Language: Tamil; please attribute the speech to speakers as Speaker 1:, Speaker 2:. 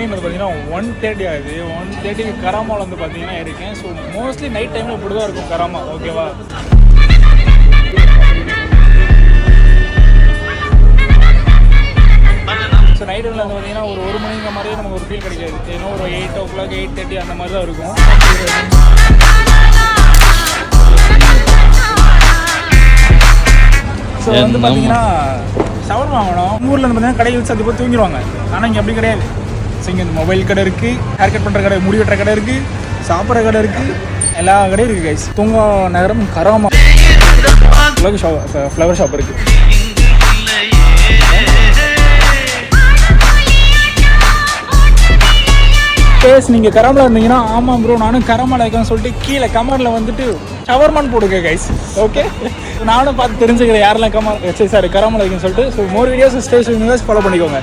Speaker 1: டைம் வந்து பார்த்தீங்கன்னா ஒன் தேர்ட்டி ஆகுது. ஒன் தேர்ட்டிக்கு கராமாவில் வந்து பார்த்தீங்கன்னா இருக்கேன். ஸோ மோஸ்ட்லி நைட் டைமில் இப்படி தான் இருக்கும் கராமா. ஓகேவா ஸோ நைட் டைமில் வந்து பார்த்தீங்கன்னா ஒரு ஒரு மணிங்கிற மாதிரியே நமக்கு ஒரு ஃபீல் கிடைக்காது. ஏன்னா ஒரு eight o'clock eight thirty அந்த மாதிரி தான் இருக்கும். ஸோ வந்து பார்த்தீங்கன்னா ஷவர் வாங்கணும். ஊரில் வந்து பார்த்தீங்கன்னா கடையில் வச்சு அது போய் தூங்கிடுவாங்க. ஆனால் இங்கே அப்படி கிடையாது. ஸோ இங்கே இந்த மொபைல் கடை இருக்குது ஹேர் கட் பண்ணுற கடை முடி வெட்டுற கடை இருக்குது சாப்பிட்ற கடை இருக்குது எல்லா கடையும் இருக்குது கைஸ் தூங்கா நகரம் Karama flower shop flower shop இருக்குது கேஸ் நீங்கள் கரமலா இருந்தீங்கன்னா ஆமாம் ப்ரோ நானும் கராமலா இருக்கேன்னு சொல்லிட்டு கீழே கமரில் வந்துட்டு ஷவர்மான் போடுங்க கைஸ் ஓகே நானும் பார்த்து தெரிஞ்சுக்கிறேன் யாரெல்லாம் கமர் சரி சார் கராமலா இருக்குன்னு சொல்லிட்டு. So more videos station follow பண்ணிக்கோங்க.